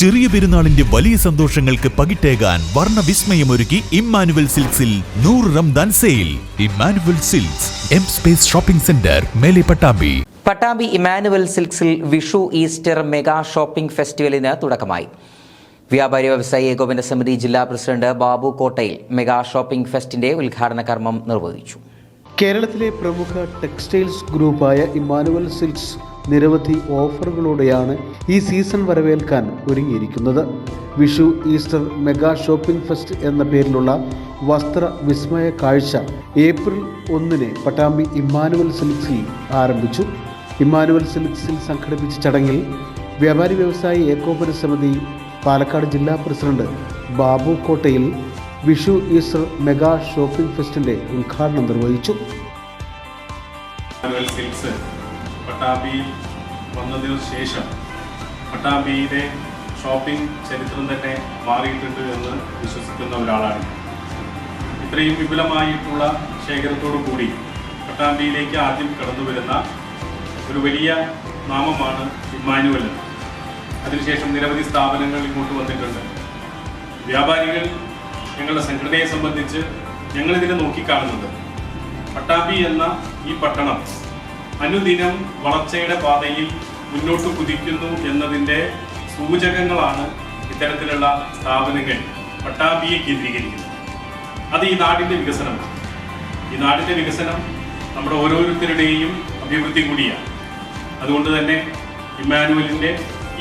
ചെറിയ പെരുന്നാളിന്റെ വലിയ സന്തോഷങ്ങൾക്ക് പകിട്ടേകാൻ വർണ വിസ്മയമൊരുക്കി ഇമ്മാനുവൽ സിൽക്സിൽ നൂറ് Ramadan sale. Emmanuel Silks M Space shopping centre മേലെ പട്ടാമ്പി. പട്ടാമ്പി ഇമാനുവൽ സിൽക്സിൽ വിഷു ഈസ്റ്റർ മെഗാ ഷോപ്പിംഗ് ഫെസ്റ്റിവലിന് തുടക്കമായി. വ്യാപാരി വ്യവസായി ഏകോപന സമിതി ജില്ലാ പ്രസിഡന്റ് ബാബു കോട്ടയിൽ മെഗാ ഷോപ്പിംഗ് ഫെസ്റ്റിന്റെ ഉദ്ഘാടന കർമ്മം നിർവഹിച്ചു. കേരളത്തിലെ പ്രമുഖ ടെക്സ്റ്റൈൽസ് ഗ്രൂപ്പായ ഇമ്മാനുവൽ സിൽക്സ് നിരവധി ഓഫറുകളോടെയാണ് ഈ സീസൺ വരവേൽക്കാൻ ഒരുങ്ങിയിരിക്കുന്നത്. Vishu Easter mega shopping fest എന്ന പേരിലുള്ള വസ്ത്ര വിസ്മയ കാഴ്ച ഏപ്രിൽ ഒന്നിന് പട്ടാമ്പി ഇമ്മാനുവൽ സിൽക്സിൽ ആരംഭിച്ചു. ഇമ്മാനുവൽ സിൽക്സിൽ സംഘടിപ്പിച്ച ചടങ്ങിൽ വ്യാപാരി വ്യവസായി ഏകോപന സമിതി പാലക്കാട് ജില്ലാ പ്രസിഡന്റ് ബാബു കോട്ടയിൽ വിഷു ഈസ്റ്റർ മെഗാ ഷോപ്പിംഗ് ഫെസ്റ്റിന്റെ ഉദ്ഘാടനം നിർവഹിച്ചു. പട്ടാമ്പിയിൽ വന്നതിനു ശേഷം പട്ടാമ്പിയിലെ ഷോപ്പിംഗ് ചരിത്രം തന്നെ മാറിയിട്ടുണ്ട് എന്ന് വിശ്വസിക്കുന്ന ഒരാളാണ്. ഇത്രയും വിപുലമായിട്ടുള്ള ശേഖരത്തോടു കൂടി പട്ടാമ്പിയിലേക്ക് ആദ്യം കടന്നു വരുന്ന ഒരു വലിയ നാമമാണ് ഇമ്മാനുവൽ. അതിനുശേഷം നിരവധി സ്ഥാപനങ്ങൾ ഇങ്ങോട്ട് വന്നിട്ടുണ്ട്. വ്യാപാരികൾ ഞങ്ങളുടെ സംഘടനയെ സംബന്ധിച്ച് ഞങ്ങളിതിനെ നോക്കിക്കാണുന്നത് പട്ടാമ്പി എന്ന ഈ പട്ടണം അനുദിനം വളർച്ചയുടെ പാതയിൽ മുന്നോട്ട് കുതിക്കുന്നു എന്നതിന്റെ സൂചകങ്ങളാണ് ഇത്തരത്തിലുള്ള സ്ഥാപനങ്ങൾ പട്ടാമ്പിയെ കേന്ദ്രീകരിക്കുന്നത്. അത് ഈ നാടിന്റെ വികസനമാണ്. ഈ നാടിന്റെ വികസനം നമ്മുടെ ഓരോരുത്തരുടെയും അഭിവൃദ്ധി കൂടിയാണ്. അതുകൊണ്ട് തന്നെ ഇമ്മാനുവലിന്റെ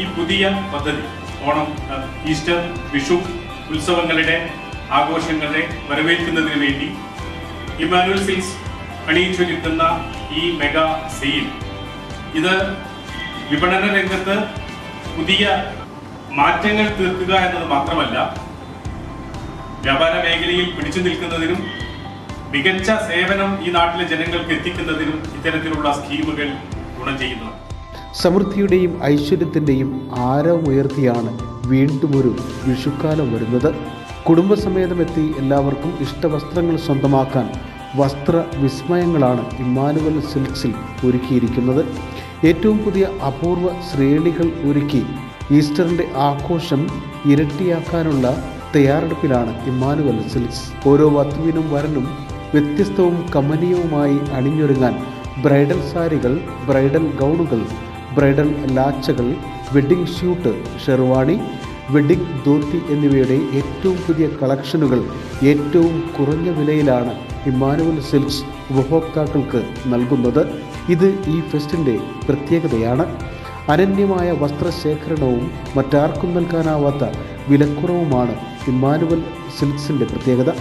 ഈ പുതിയ പദ്ധതി ഓണം ഈസ്റ്റർ വിഷു ഉത്സവങ്ങളുടെ ആഘോഷങ്ങളെ വരവേൽക്കുന്നതിന് വേണ്ടി ഇമ്മാനുവൽ സിൽസ് അണിയിച്ചൊരുക്കുന്ന ഈ മെഗാ സെയിൽ. ഇത് വിപണന രംഗത്ത് പുതിയ മാറ്റങ്ങൾ തീർക്കുക എന്നത് മാത്രമല്ല വ്യാപാര മേഖലയിൽ പിടിച്ചു നിൽക്കുന്നതിനും മികച്ച സേവനം ഈ നാട്ടിലെ ജനങ്ങൾക്ക് എത്തിക്കുന്നതിനും ഇത്തരത്തിലുള്ള സ്കീമുകൾ ഗുണം ചെയ്യുന്നു. സമൃദ്ധിയുടെയും ഐശ്വര്യത്തിന്റെയും ആരവമുയർത്തിയാണ് വീണ്ടും ഒരു വിഷുക്കാലം വരുന്നത്. കുടുംബസമേതമെത്തി എല്ലാവർക്കും ഇഷ്ടവസ്ത്രങ്ങൾ സ്വന്തമാക്കാൻ വസ്ത്ര വിസ്മയങ്ങളാണ് ഇമ്മാനുവൽ സിൽക്സിൽ ഒരുക്കിയിരിക്കുന്നത്. ഏറ്റവും പുതിയ അപൂർവ ശ്രേണികൾ ഒരുക്കി ഈസ്റ്ററിന്റെ ആഘോഷം ഇരട്ടിയാക്കാനുള്ള തയ്യാറെടുപ്പിലാണ് ഇമ്മാനുവൽ സിൽക്സ്. ഓരോ വധുവിനും വരനും വ്യത്യസ്തവും കമനീയവുമായി അണിഞ്ഞൊരുങ്ങാൻ ബ്രൈഡൽ സാരികൾ ബ്രൈഡൽ ഗൗണുകൾ bridal ലാച്ചകൾ wedding shoot sherwani wedding dhoti എന്നിവയുടെ ഏറ്റവും പുതിയ കളക്ഷനുകൾ ഏറ്റവും കുറഞ്ഞ വിലയിലാണ് ഇമ്മാനുവൽ സിൽക്സ് ഉപഭോക്താക്കൾക്ക് നൽകുന്നത്. ഇത് ഈ ഫെസ്റ്റിന്റെ പ്രത്യേകതയാണ്. അനന്യമായ വസ്ത്രശേഖരണവും മറ്റാർക്കും നൽകാനാവാത്ത വിലക്കുറവുമാണ് ഇമ്മാനുവൽ സിൽക്സിന്റെ പ്രത്യേകത.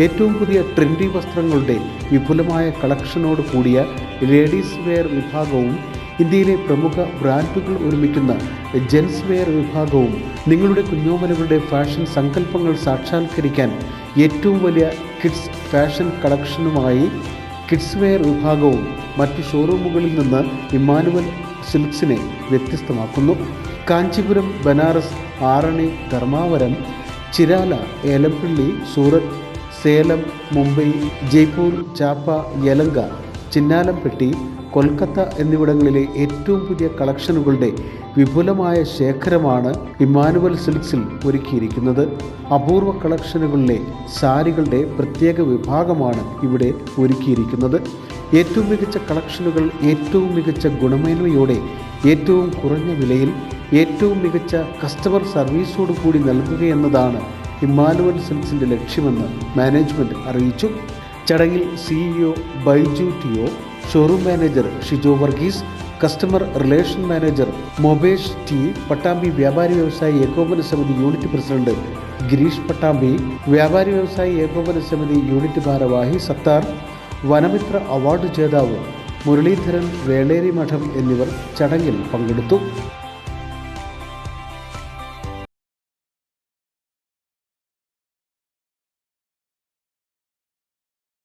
ഏറ്റവും പുതിയ ട്രെൻഡി വസ്ത്രങ്ങളുടെ വിപുലമായ കളക്ഷനോട് കൂടിയ ലേഡീസ് വെയർ വിഭാഗവും ഇന്ത്യയിലെ പ്രമുഖ ബ്രാൻഡുകൾ ഒരുമിക്കുന്ന ജെൻസ് വെയർ വിഭാഗവും നിങ്ങളുടെ കുഞ്ഞോമനകളുടെ ഫാഷൻ സങ്കല്പങ്ങൾ സാക്ഷാത്കരിക്കാൻ ഏറ്റവും വലിയ കിഡ്സ് ഫാഷൻ കളക്ഷനുമായി കിഡ്സ് വെയർ വിഭാഗവും മറ്റ് ഷോറൂമുകളിൽ നിന്ന് ഇമ്മാനുവൽ സിൽക്സിനെ വ്യത്യസ്തമാക്കുന്നു. കാഞ്ചീപുരം ബനാറസ് ആറണി ധർമാവരം ചിരാല ഏലപ്പള്ളി സൂറത്ത് സേലം മുംബൈ ജയ്പൂർ ചാപ്പ യലങ്ക ചിന്നാലംപെട്ടി കൊൽക്കത്ത എന്നിവിടങ്ങളിലെ ഏറ്റവും പുതിയ കളക്ഷനുകളുടെ വിപുലമായ ശേഖരമാണ് ഇമ്മാനുവൽ സിൽക്സിൽ ഒരുക്കിയിരിക്കുന്നത്. അപൂർവ കളക്ഷനുകളിലെ സാരികളുടെ പ്രത്യേക വിഭാഗമാണ് ഇവിടെ ഒരുക്കിയിരിക്കുന്നത്. ഏറ്റവും മികച്ച കളക്ഷനുകൾ ഏറ്റവും മികച്ച ഗുണമേന്മയോടെ ഏറ്റവും കുറഞ്ഞ വിലയിൽ ഏറ്റവും മികച്ച കസ്റ്റമർ സർവീസോടു കൂടി നൽകുകയെന്നതാണ് ഇമ്മാനുവൽ സിൽക്സിന്റെ ലക്ഷ്യമെന്ന് മാനേജ്മെന്റ് അറിയിച്ചു. ചടങ്ങിൽ CEO Baiju ടിയോ showroom manager Shijo Varghese customer relation manager Mobesh T Pattambi വ്യാപാരി വ്യവസായി ഏകോപന സമിതി യൂണിറ്റ് പ്രസിഡന്റ് ഗിരീഷ് പട്ടാമ്പി വ്യാപാരി വ്യവസായി ഏകോപന സമിതി യൂണിറ്റ് ഭാരവാഹി സത്താർ വനമിത്ര അവാർഡ് ജേതാവ് മുരളീധരൻ വേളേരി മഠം എന്നിവർ ചടങ്ങിൽ പങ്കെടുത്തു.